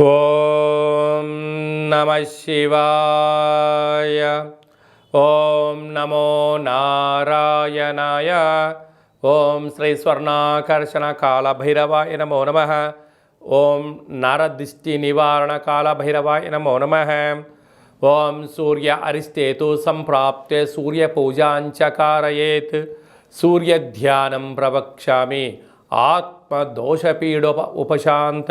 ओम नमः शिवाय। ओम नमो नारायणाय। ओम श्री स्वर्णाकर्षण काल भैरवाय नमो नमः। ओम नरदृष्टि निवारण काल भैरवाय नमो नमः। ओम सूर्य अरिष्टेतु संप्राप्ते सूर्य पूजा कारयेत् सूर्य ध्यानं प्रवक्ष्यामि। आत्मदोषपीडोप उपशात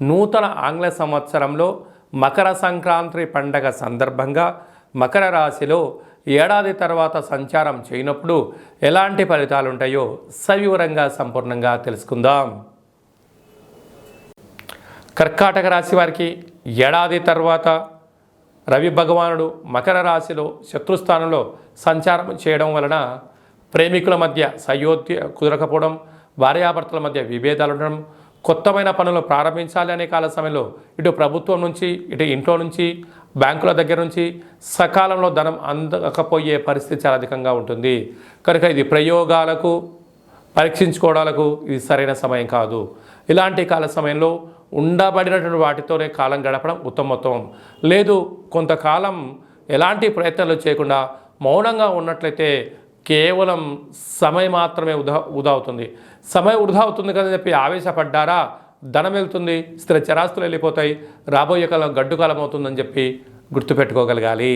నూతన ఆంగ్ల సంవత్సరంలో మకర సంక్రాంతి పండగ సందర్భంగా మకర రాశిలో ఏడాది తర్వాత సంచారం చేయనప్పుడు ఎలాంటి ఫలితాలు ఉంటాయో సవివరంగా సంపూర్ణంగా తెలుసుకుందాం. కర్కాటక రాశి వారికి ఏడాది తర్వాత రవి భగవానుడు మకర రాశిలో శత్రుస్థానంలో సంచారం చేయడం వలన ప్రేమికుల మధ్య సయోధ్య కుదరకపోవడం భార్యాభర్తల మధ్య విభేదాలు ఉండడం కొత్తమైన పనులు ప్రారంభించాలి అనే కాల సమయంలో ఇటు ప్రభుత్వం నుంచి ఇటు ఇంట్లో నుంచి బ్యాంకుల దగ్గర నుంచి సకాలంలో ధనం అందకపోయే పరిస్థితి చాలా అధికంగా ఉంటుంది. కనుక ఇది ప్రయోగాలకు పరీక్షించుకోవడాలకు ఇది సరైన సమయం కాదు. ఇలాంటి కాల సమయంలో ఉండబడినటువంటి వాటితోనే కాలం గడపడం ఉత్తమోత్తమం. లేదు కొంతకాలం ఎలాంటి ప్రయత్నాలు చేయకుండా మౌనంగా ఉన్నట్లయితే కేవలం సమయం మాత్రమే వృధా వృధా అవుతుంది సమయం వృధా అవుతుంది కదా చెప్పి ఆవేశపడ్డారా ధనం వెళ్తుంది స్థిర చరాస్తులు వెళ్ళిపోతాయి రాబోయే కాలం గడ్డు కాలం అవుతుందని చెప్పి గుర్తుపెట్టుకోగలగాలి